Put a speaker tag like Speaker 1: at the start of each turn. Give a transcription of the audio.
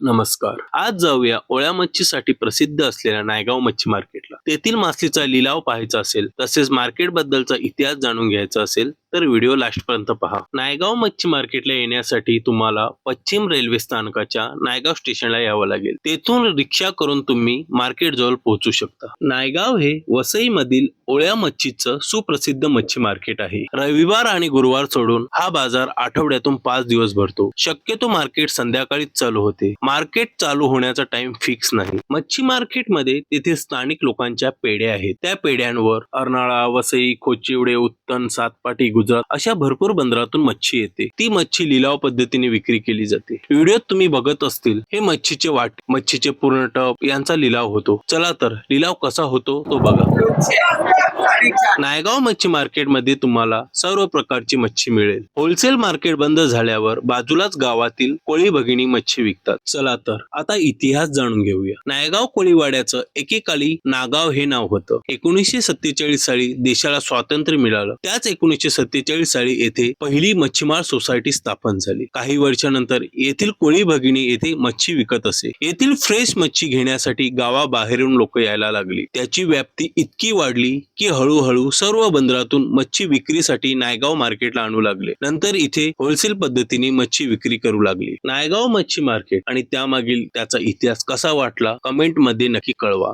Speaker 1: नमस्कार. आज जाऊया ओळ्या मच्छीसाठी प्रसिद्ध असलेल्या नायगाव मच्छी मार्केटला. तेथील मासळीचा लिलाव पाहायचा असेल तसेच मार्केट बद्दलचा इतिहास जाणून घ्यायचा असेल तर व्हिडिओ लास्टपर्यंत पहा. नायगाव मच्छी मार्केटला येण्यासाठी तुम्हाला पश्चिम रेल्वे स्थानकाच्या नायगाव स्टेशनला यावं लागेल. तेथून रिक्षा करून तुम्ही मार्केट जवळ पोहोचू शकता. नायगाव हे वसई मधील ओळ्या मच्छीचं सुप्रसिद्ध मच्छी मार्केट आहे. रविवार आणि गुरुवार सोडून हा बाजार आठवड्यातून पाच दिवस भरतो. शक्यतो मार्केट संध्याकाळीच चालू होते. मार्केट चालू होण्याचा टाइम फिक्स नाही. मच्छी मार्केटमध्ये तेथे स्थानिक लोकांच्या पेढ्या आहेत. त्या पेढ्यांवर अर्नाळा वसई खोचिवडे उत्तन सातपाटी गुजरात अशा भरपूर बंदरातून मच्छी येते. ती मच्छी लिलाव पद्धतीने विक्री केली जाते. व्हिडिओत तुम्ही बघत असतील हे मच्छीचे वाट मच्छीचे पूर्ण टप यांचा लिलाव होतो. चला तर लिलाव कसा होतो तो बघा. नायगाव मच्छी मार्केटमध्ये तुम्हाला सर्व प्रकारची मच्छी मिळेल. होलसेल मार्केट बंद झाल्यावर बाजूलाच गावातील कोळी भगिनी मच्छी विकतात. चला तर आता इतिहास जाणून घेऊया. नायगाव कोळीवाड्याचं एकेकाली नागाव हे नाव होतं. एकोणीसशे सत्तेचाळीस साली देशाला स्वातंत्र्य मिळालं. त्याच एकोणीसशे सत्तेचाळीस साली येथे पहिली मच्छीमार सोसायटी स्थापन झाली. काही वर्षानंतर येथील कोळी भगिनी येथे मच्छी विकत असे. येथील फ्रेश मच्छी घेण्यासाठी गावाबाहेरून लोक यायला लागली. त्याची व्याप्ती इतकी वाढली की हळूहळू सर्व बंदरातून मच्छी विक्रीसाठी नायगाव मार्केटला आणू लागले. नंतर इथे होलसेल पद्धतीने मच्छी विक्री करू लागली. नायगाव मच्छी मार्केट आणि त्यामागील त्याचा इतिहास कसा वाटला कमेंटमध्ये नक्की कळवा.